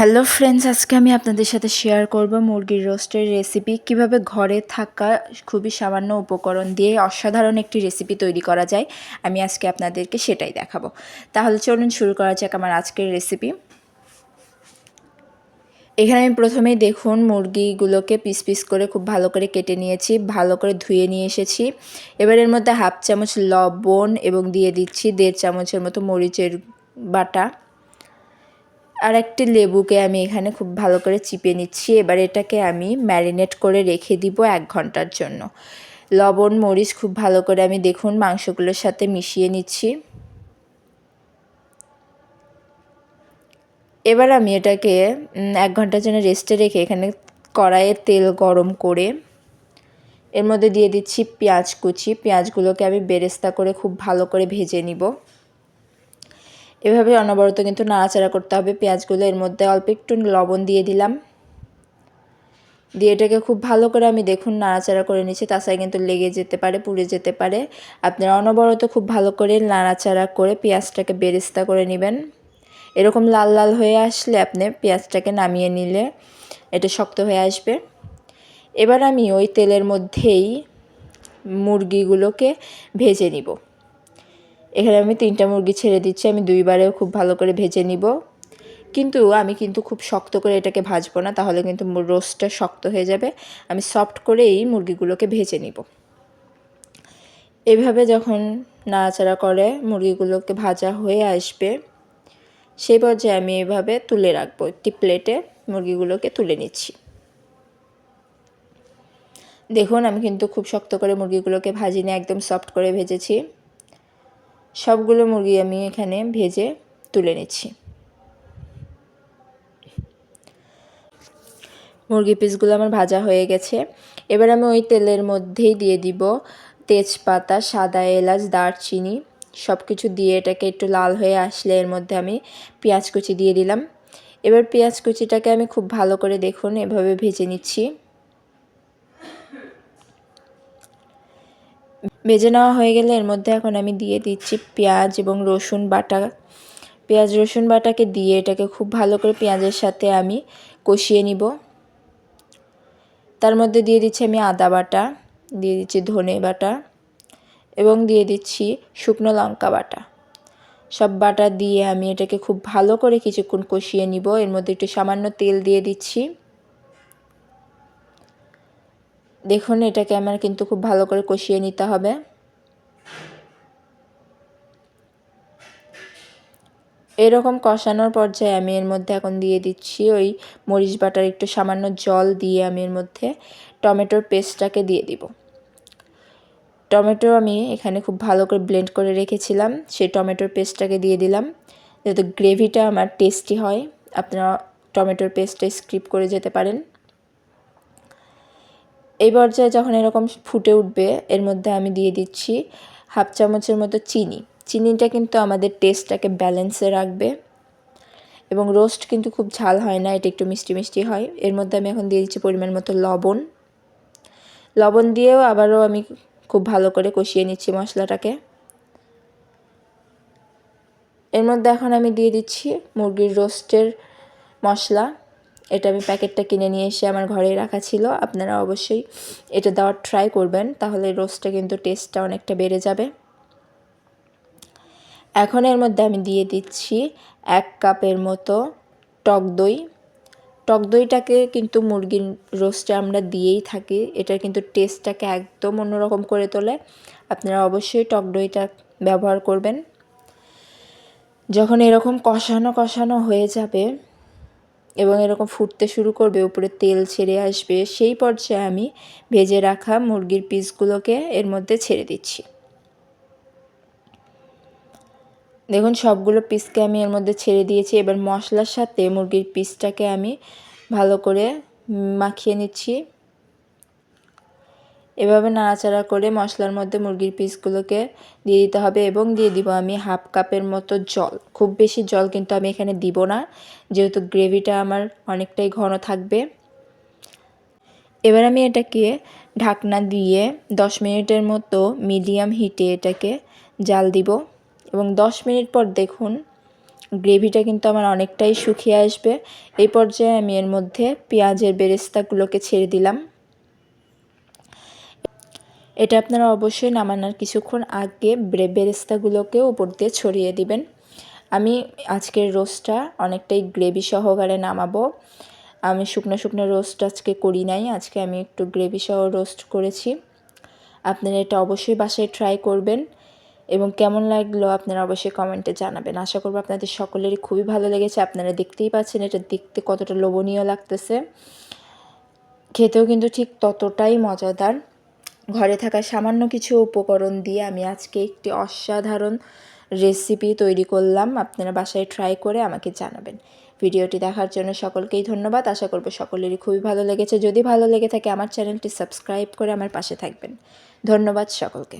Hello friends আজকে আমি আপনাদের সাথে শেয়ার করব মুরগির রোস্টের রেসিপি কীভাবে ঘরে থাকা খুবই সামান্য উপকরণ দিয়ে অসাধারণ একটি রেসিপি তৈরি করা যায়, আমি আজকে আপনাদেরকে সেটাই দেখাবো। তাহলে চলুন শুরু করা যাক আমার আজকের রেসিপি এখানে আমি প্রথমেই দেখুন মুরগিগুলোকে পিস পিস করে খুব ভালো করে কেটে নিয়েছি, ভালো করে ধুয়ে নিয়ে এসেছি। এবার এর মধ্যে হাফ চামচ লবণ এবং দিয়ে দিচ্ছি দেড় চামচের মতো মরিচের বাটা। আর একটি লেবুকে আমি এখানে খুব ভালো করে চিপে নিচ্ছি। এবার এটাকে আমি ম্যারিনেট করে রেখে দিব এক ঘণ্টার জন্য। লবণ, মরিচ খুব ভালো করে আমি দেখুন মাংসগুলোর সাথে মিশিয়ে নিচ্ছি। এবার আমি এটাকে এক ঘণ্টার জন্য রেস্টে রেখে এখানে কড়াইয়ে তেল গরম করে এর মধ্যে দিয়ে দিচ্ছি পেঁয়াজ কুচি। পেঁয়াজগুলোকে আমি বেরেস্তা করে খুব ভালো করে ভেজে নিব। এভাবে অনবরত কিন্তু নাড়াচাড়া করতে হবে। পেঁয়াজগুলো এর মধ্যে অল্প একটু লবণ দিয়ে দিলাম। দিয়ে এটাকে খুব ভালো করে আমি দেখুন নাড়াচাড়া করে নিচ্ছি। তাছাড়া কিন্তু লেগে যেতে পারে, পুড়ে যেতে পারে। আপনারা অনবরত খুব ভালো করে নাড়াচাড়া করে পেঁয়াজটাকে বেরেস্তা করে নেবেন। এরকম লাল লাল হয়ে আসলে আপনি পেঁয়াজটাকে নামিয়ে নিলে এটা শক্ত হয়ে আসবে। এবার আমি ওই তেলের মধ্যেই মুরগিগুলোকে ভেজে নিব। এখানে আমি তিনটা মুরগি ছেড়ে দিচ্ছি, আমি দুইবারেও খুব ভালো করে ভেজে নিব। কিন্তু আমি কিন্তু খুব শক্ত করে এটাকে ভাজবো না, তাহলে কিন্তু রোস্টটা শক্ত হয়ে যাবে। আমি সফট করেই মুরগিগুলোকে ভেজে নিব। এভাবে যখন নাড়াচাড়া করে মুরগিগুলোকে ভাজা হয়ে আসবে, সেই পর্যায়ে আমি এভাবে তুলে রাখব, একটি প্লেটে মুরগিগুলোকে তুলে নিচ্ছি। দেখুন, আমি কিন্তু খুব শক্ত করে মুরগিগুলোকে ভাজিনি, একদম সফট করে ভেজেছি। সবগুলো মুরগি আমি এখানে ভেজে তুলে নিচ্ছি। মুরগি পিসগুলো আমার ভাজা হয়ে গেছে। এবার আমি ওই তেলের মধ্যেই দিয়ে দিব তেজপাতা, সাদা এলাচ, দারচিনি। সব কিছু দিয়ে এটাকে একটু লাল হয়ে আসলে এর মধ্যে আমি পেঁয়াজ কুচি দিয়ে দিলাম। এবার পেঁয়াজ কুচিটাকে আমি খুব ভালো করে দেখুন, এভাবে ভেজে নিচ্ছি। ভেজে নেওয়া হয়ে গেলে এর মধ্যে এখন আমি দিয়ে দিচ্ছি পেঁয়াজ এবং রসুন বাটা। পেঁয়াজ, রসুন বাটাকে দিয়ে এটাকে খুব ভালো করে পেঁয়াজের সাথে আমি কষিয়ে নিব। তার মধ্যে দিয়ে দিচ্ছি আমি আদা বাটা, দিয়ে দিচ্ছি ধনে বাটা এবং দিয়ে দিচ্ছি শুকনো লঙ্কা বাটা। সব বাটা দিয়ে আমি এটাকে খুব ভালো করে কিছুক্ষণ কষিয়ে নিব। এর মধ্যে একটু সামান্য তেল দিয়ে দিচ্ছি। দেখুন, এটাকে আমার কিন্তু খুব ভালো করে কষিয়ে নিতে হবে। এরকম কষানোর পর্যায়ে আমি এর মধ্যে এখন দিয়ে দিচ্ছি ওই মরিচ বাটার, একটু সামান্য জল দিয়ে আমি এর মধ্যে টমেটোর পেস্টটাকে দিয়ে দিব। টমেটো আমি এখানে খুব ভালো করে ব্লেন্ড করে রেখেছিলাম, সেই টমেটোর পেস্টটাকে দিয়ে দিলাম। যাতে গ্রেভিটা আমার টেস্টি হয়, আপনারা টমেটোর পেস্টটা স্ক্রিপ করে যেতে পারেন। এই পর্যায়ে যখন এরকম ফুটে উঠবে, এর মধ্যে আমি দিয়ে দিচ্ছি হাফ চামচের মতো চিনি। চিনিটা কিন্তু আমাদের টেস্টটাকে ব্যালেন্সে রাখবে এবং রোস্ট কিন্তু খুব ঝাল হয় না, এটা একটু মিষ্টি মিষ্টি হয়। এর মধ্যে আমি এখন দিয়ে দিচ্ছি পরিমাণ মতো লবণ। লবণ দিয়েও আবারও আমি খুব ভালো করে কষিয়ে নিচ্ছি মশলাটাকে। এর মধ্যে এখন আমি দিয়ে দিচ্ছি মুরগির রোস্টের মশলা। এটা আমি প্যাকেটটা কিনে নিয়ে এসে আমার ঘরে রাখা ছিল। আপনারা অবশ্যই এটা দেওয়ার ট্রাই করবেন, তাহলে রোস্টটা কিন্তু টেস্টটা অনেকটা বেড়ে যাবে। এখন এর মধ্যে আমি দিয়ে দিচ্ছি এক কাপের মতো টক দই। টক দইটাকে কিন্তু মুরগির রোস্টে আমরা দিয়েই থাকি এটা কিন্তু টেস্টটাকে একদম অন্যরকম করে তোলে। আপনারা অবশ্যই টক দইটা ব্যবহার করবেন। যখন এরকম কষানো কষানো হয়ে যাবে এবং এরকম ফুটতে শুরু করবে, উপরে তেল ছেড়ে আসবে, সেই পর্যায়ে আমি ভেজে রাখা মুরগির পিসগুলোকে এর মধ্যে ছেড়ে দিচ্ছি। দেখুন, সবগুলো পিসকে আমি এর মধ্যে ছেড়ে দিয়েছি। এবার মশলার সাথে মুরগির পিসটাকে আমি ভালো করে মাখিয়ে নিচ্ছি। এভাবে নাড়াচাড়া করে মশলার মধ্যে মুরগির পিসগুলোকে দিয়ে দিতে হবে এবং দিয়ে দিব আমি হাফ কাপের মতো জল। খুব বেশি জল কিন্তু আমি এখানে দিব না, যেহেতু গ্রেভিটা আমার অনেকটাই ঘন থাকবে। এবার আমি এটাকে ঢাকনা দিয়ে দশ মিনিটের মতো মিডিয়াম হিটে এটাকে জাল দিব এবং দশ মিনিট পর দেখুন গ্রেভিটা কিন্তু আমার অনেকটাই শুকিয়ে আসবে। এই পর্যায়ে আমি এর মধ্যে পেঁয়াজের বেরেস্তাগুলোকে ছেড়ে দিলাম। এটা আপনারা অবশ্যই নামানোর কিছুক্ষণ আগে বেরেস্তাগুলোকে উপর দিয়ে ছড়িয়ে দিবেন। আমি আজকের রোস্টটা অনেকটাই গ্রেভি সহকারে নামাবো। আমি শুকনো শুকনো রোস্ট আজকে করি নাই, আজকে আমি একটু গ্রেভি সহ রোস্ট করেছি। আপনারা এটা অবশ্যই বাসায় ট্রাই করবেন এবং কেমন লাগল আপনারা অবশ্যই কমেন্টে জানাবেন। আশা করব আপনাদের সকলেরই খুবই ভালো লেগেছে। আপনারা দেখতেই পাচ্ছেন এটা দেখতে কতটা লোভনীয় লাগতেছে। খেতেও কিন্তু ঠিক ততটাই মজাদার। ঘরে থাকা সামান্য কিছু উপকরণ দিয়ে আমি আজকে একটি অসাধারণ রেসিপি তৈরি করলাম। আপনারা বাসায় ট্রাই করে আমাকে জানাবেন। ভিডিওটি দেখার জন্য সকলকেই ধন্যবাদ। আশা করব সকলেরই খুবই ভালো লেগেছে। যদি ভালো লেগে থাকে, আমার চ্যানেলটি সাবস্ক্রাইব করে আমার পাশে থাকবেন। ধন্যবাদ সকলকে।